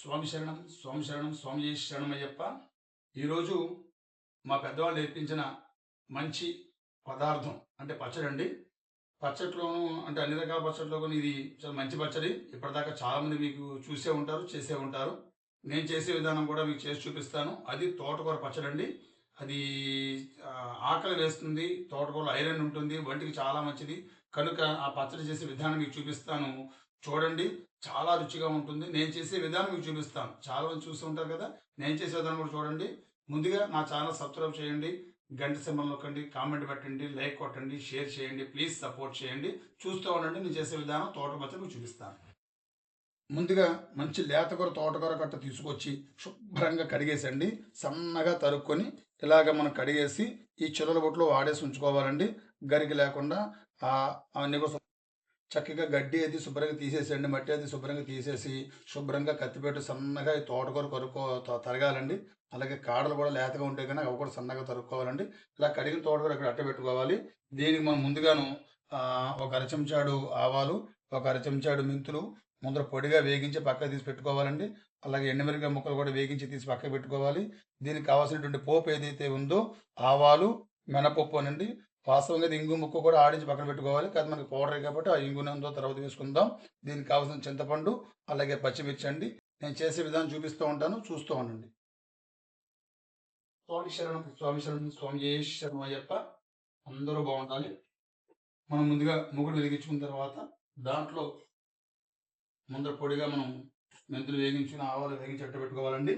స్వామి శరణం స్వామి శరణం స్వామి శరణమయ్యప్ప. ఈరోజు మా పెద్దవాళ్ళు నేర్పించిన మంచి పదార్థం అంటే పచ్చడి అండి. పచ్చట్లోనూ అంటే అన్ని రకాల పచ్చట్లోనూ కూడా ఇది చాలా మంచి పచ్చడి. ఇప్పటిదాకా చాలామంది మీకు చూసే ఉంటారు చేసే ఉంటారు. నేను చేసే విధానం కూడా మీకు చేసి చూపిస్తాను. అది తోటకూర పచ్చడి అండి. అది ఆకలి వేస్తుంది తోటకూరలో ఐరన్ ఉంటుంది వంటికి చాలా మంచిది. కనుక ఆ పచ్చడి చేసే విధానం మీకు చూపిస్తాను. చూడండి చాలా రుచిగా ఉంటుంది. నేను చేసే విధానం మీకు చూపిస్తాను. చాలా మంది చూస్తూ ఉంటారు కదా నేను చేసే విధానం కూడా చూడండి. ముందుగా నా ఛానల్ సబ్స్క్రైబ్ చేయండి గంట సింబల్ నొక్కండి కామెంట్ పెట్టండి లైక్ కొట్టండి షేర్ చేయండి ప్లీజ్ సపోర్ట్ చేయండి. చూస్తూ ఉండండి నేను చేసే విధానం తోట మీకు చూపిస్తాను. ముందుగా మంచి లేతకూర తోటకూర కట్ట తీసుకొచ్చి శుభ్రంగా కడిగేసండి. సన్నగా తరుక్కొని ఇలాగ మనం కడిగేసి ఈ చిల్లల బొట్లో వాడేసి ఉంచుకోవాలండి. గరికి లేకుండా ఆ అవన్నీ కూడా చక్కగా గడ్డి అది శుభ్రంగా తీసేసేయండి మట్టి అది శుభ్రంగా తీసేసి శుభ్రంగా కత్తిపెట్టి సన్నగా ఈ తోటకూర కొరుక్కో తరగాలండి. అలాగే కాడలు కూడా లేతగా ఉంటాయి కానీ అవి కూడా సన్నగా తరుక్కోవాలండి. ఇలా కడిగిన తోటకూర ఇక్కడ అట్ట పెట్టుకోవాలి. దీనికి మనం ముందుగాను ఒక అర చెంచాడు ఆవాలు ఒక అర చెంచాడు మెంతులు ముందర పొడిగా వేగించి పక్కకు తీసి పెట్టుకోవాలండి. అలాగే ఎండుమిరపకాయ ముక్కలు కూడా వేగించి తీసి పక్కకు పెట్టుకోవాలి. దీనికి కావాల్సినటువంటి పోపు ఏదైతే ఉందో ఆవాలు మినపప్పు అనండి. వాస్తవంగా ఇంగు ముక్క కూడా ఆడించి పక్కన పెట్టుకోవాలి. కాదు మనకి పౌడర్ కాబట్టి ఆ ఇంగునంతో ఉందో తర్వాత వేసుకుందాం దీనికి కావాల్సిన చింతపండు అలాగే పచ్చిమిర్చి అండి. నేను చేసే విధానం చూపిస్తూ ఉంటాను చూస్తూ ఉండండి. స్వామి శరణం స్వామి శరణం స్వామి ఏ శరణం అయ్యప్ప అందరూ బాగుండాలి. మనం ముందుగా ముగ్గురు వెలిగించుకున్న తర్వాత దాంట్లో ముందర పొడిగా మనం మెంతులు వేగించుకుని ఆవాలు వేగించి అట్ట పెట్టుకోవాలండి.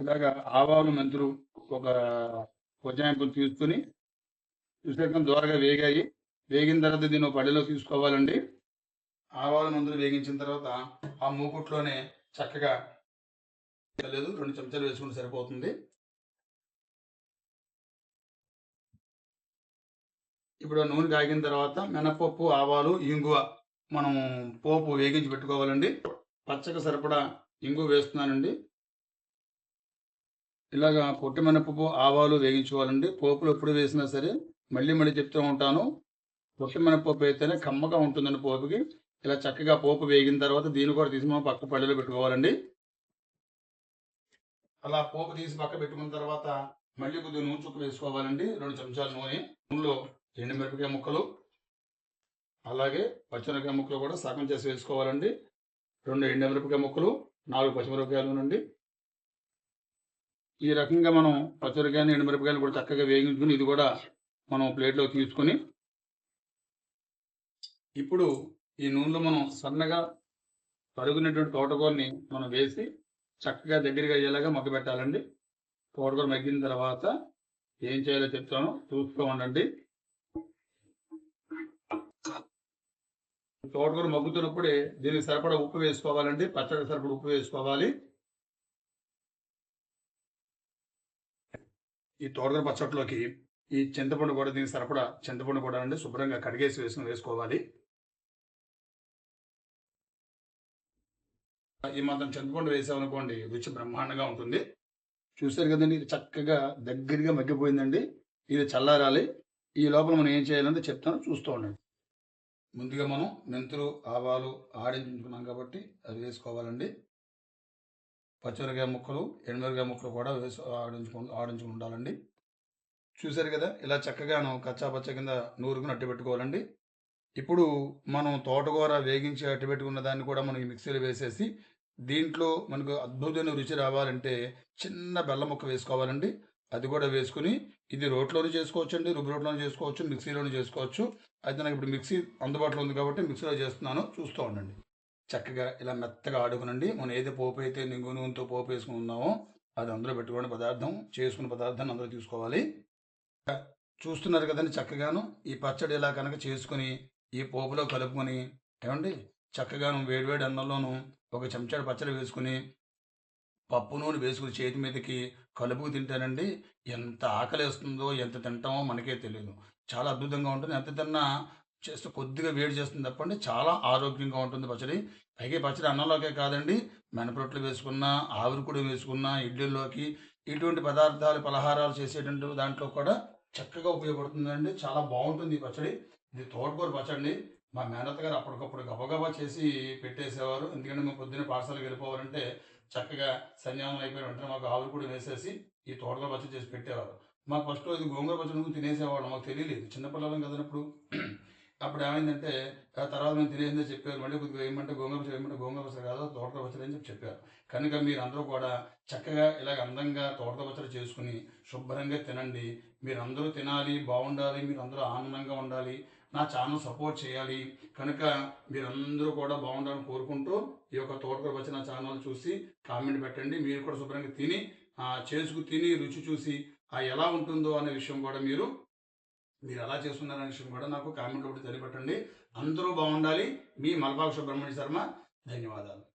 ఇలాగా ఆవాలు మెంతులు ఒక కొంచెం తీసుకుని చూసాక ద్వారగా వేగాయి. వేగిన తర్వాత దీన్ని ఒక పడిలో తీసుకోవాలండి. ఆవాల ముందు వేగించిన తర్వాత ఆ మూకుట్లోనే చక్కగా లేదు రెండు చెంచాలు వేసుకుంటే సరిపోతుంది. ఇప్పుడు నూనె కాగిన తర్వాత మినపప్పు ఆవాలు ఇంగువ మనం పోపు వేగించి పెట్టుకోవాలండి. పచ్చక సరిపడా ఇంగు వేస్తున్నానండి. ఇలాగా పొట్టి మినపప్పు ఆవాలు వేగించుకోవాలండి. పోపులు ఎప్పుడు వేసినా సరే మళ్ళీ మళ్ళీ చెప్తూ ఉంటాను. పొట్టి పోపు అయితేనే కమ్మగా ఉంటుందండి పోపుకి. ఇలా చక్కగా పోపు వేగిన తర్వాత దీన్ని కూడా తీసి మనం పక్క పళ్ళలో పెట్టుకోవాలండి. అలా పోపు తీసి పక్క పెట్టుకున్న తర్వాత మళ్ళీ కొద్దిగా నూనె చుక్క వేసుకోవాలండి. రెండు చెంచాల నూనె. నూనెలో ఎండుమిరపకాయ ముక్కలు. అలాగే పచ్చిమిరపకాయ ముక్కలు కూడా సగం చేసి వేసుకోవాలండి. రెండు ఎండుమిరపకాయ ముక్కలు నాలుగు పచ్చిమిరపకాయలు ఉండండి. ఈ రకంగా మనం పచ్చిమిరపకాయలు ఎండుమిరపకాయలు కూడా చక్కగా వేగించుకుని ఇది కూడా మనం ప్లేట్లో తీసుకొని ఇప్పుడు ఈ నూనెలో మనం సన్నగా తరుగునటువంటి తోటకూరని మనం వేసి చక్కగా దగ్గరగా అయ్యేలాగా మగ్గ పెట్టాలండి. తోటకూర మగ్గిన తర్వాత ఏం చేయాలో చెప్తాను. చూస్తూ ఉండండి తోటకూర మగ్గుతున్నప్పుడే దీనికి సరిపడా ఉప్పు వేసుకోవాలండి. పచ్చడి సరిపడా ఉప్పు వేసుకోవాలి. ఈ తోటకూర పచ్చట్లోకి ఈ చింతపండు కూడా దీనికి సరిపడా చింతపండు కూడా అండి శుభ్రంగా కడిగేసి వేసుకుని వేసుకోవాలి. ఈ మాత్రం చింతపండు వేసామనుకోండి రుచి బ్రహ్మాండంగా ఉంటుంది. చూసారు కదండి ఇది చక్కగా దగ్గరగా మగ్గిపోయిందండి. ఇది చల్లారాలి. ఈ లోపల మనం ఏం చేయాలంటే చెప్తాను చూస్తూ ఉండండి. ముందుగా మనం మెంతులు ఆవాలు ఆడించుకున్నాం కాబట్టి అవి వేసుకోవాలండి. పచ్చిమిరకాయ ముక్కలు ఎండుమిరకాయ ముక్కలు కూడా వేసి ఆడించుకు ఆడించుకుని ఉండాలండి. చూశారు కదా? ఇలా చక్కగాను కచ్చా పచ్చ కింద నూరుకుని అట్టి పెట్టుకోవాలండి ఇప్పుడు మనం తోటకూర వేగించి అట్టి పెట్టుకున్న దాన్ని కూడా మనం ఈ మిక్సీలో వేసేసి దీంట్లో మనకు అద్భుతమైన రుచి రావాలంటే చిన్న బెల్లం ముక్క వేసుకోవాలండి. అది కూడా వేసుకుని ఇది రోట్లోనే చేసుకోవచ్చు అండి రుబ్బు రోట్లోనే చేసుకోవచ్చు మిక్సీలోనే చేసుకోవచ్చు. అయితే నాకు ఇప్పుడు మిక్సీ అందుబాటులో ఉంది కాబట్టి మిక్సీలో చేస్తున్నాను చూస్తూ ఉండండి. చక్కగా ఇలా మెత్తగా ఆడుకునండి. మనం ఏదో పోపు అయితే నింగు నూనెతో పోపు వేసుకుని ఉన్నామో అది అందులో పెట్టుకునే పదార్థం చేసుకున్న పదార్థాన్ని అందులో తీసుకోవాలి. చూస్తున్నారు కదండి చక్కగాను. ఈ పచ్చడి ఇలా కనుక చేసుకుని ఈ పోపులో కలుపుకొని ఏమండి? చక్కగాను వేడివేడి అన్నంలోను ఒక చెంచాడు పచ్చడి వేసుకుని పప్పు నూనె వేసుకుని చేతి మీదకి కలుపుకు తింటానండి ఎంత ఆకలి వేస్తుందో ఎంత తింటామో మనకే తెలియదు. చాలా అద్భుతంగా ఉంటుంది. ఎంత తిన్నా చేస్తే కొద్దిగా వేడి చేస్తుంది తప్పండి. చాలా ఆరోగ్యంగా ఉంటుంది పచ్చడి. పైగా పచ్చడి అన్నంలోకే కాదండి. మినపరొట్లు వేసుకున్నా ఆవిరి కూడా వేసుకున్నా ఇడ్లీలోకి ఇటువంటి పదార్థాలు పలహారాలు చేసేటువంటి దాంట్లో కూడా చక్కగా ఉపయోగపడుతుందండి. చాలా బాగుంటుంది ఈ పచ్చడి. ఇది తోటకూర పచ్చడి. మా మేనత్త గారు అప్పటికప్పుడు గబగబా చేసి పెట్టేసేవారు. ఎందుకంటే మేము పొద్దున్న పాఠశాలకు వెళ్ళిపోవాలంటే చక్కగా సన్యామం అయిపోయిన వెంటనే మాకు ఆవులు కూడా వేసేసి ఈ తోటకూర పచ్చడి చేసి పెట్టేవారు. మాకు ఫస్ట్ ఇది గోంగూర పచ్చడి తినేసేవాళ్ళం? మాకు తెలియలేదు. చిన్నపిల్లలం కదనప్పుడు అప్పుడు ఏమైందంటే తర్వాత మేము తినేసిందే చెప్పారు మళ్ళీ కొద్దిగా ఏమంటే గోంగూర ఏమంటే గోంగూర పచ్చడి కాదు తోటకూర పచ్చడి అని చెప్పి చెప్పారు. కనుక మీరందరూ కూడా చక్కగా ఇలాగ అందంగా తోటకూర పచ్చడి చేసుకుని శుభ్రంగా తినండి. మీరందరూ తినాలి బాగుండాలి మీరందరూ ఆనందంగా ఉండాలి నా ఛానల్ సపోర్ట్ చేయాలి. కనుక మీరందరూ కూడా బాగుండాలని కోరుకుంటూ ఈ యొక్క తోటకూర వచ్చిన ఛానల్ చూసి కామెంట్ పెట్టండి. మీరు కూడా శుభ్రంగా తిని చేసుకు తిని రుచి చూసి ఆ ఎలా ఉంటుందో అనే విషయం కూడా మీరు మీరు ఎలా చేస్తున్నారనే విషయం కూడా నాకు కామెంట్లో ఒకటి తెలియపెట్టండి. అందరూ బాగుండాలి. మీ మల్బాగ్ సుబ్రహ్మణ్య శర్మ ధన్యవాదాలు.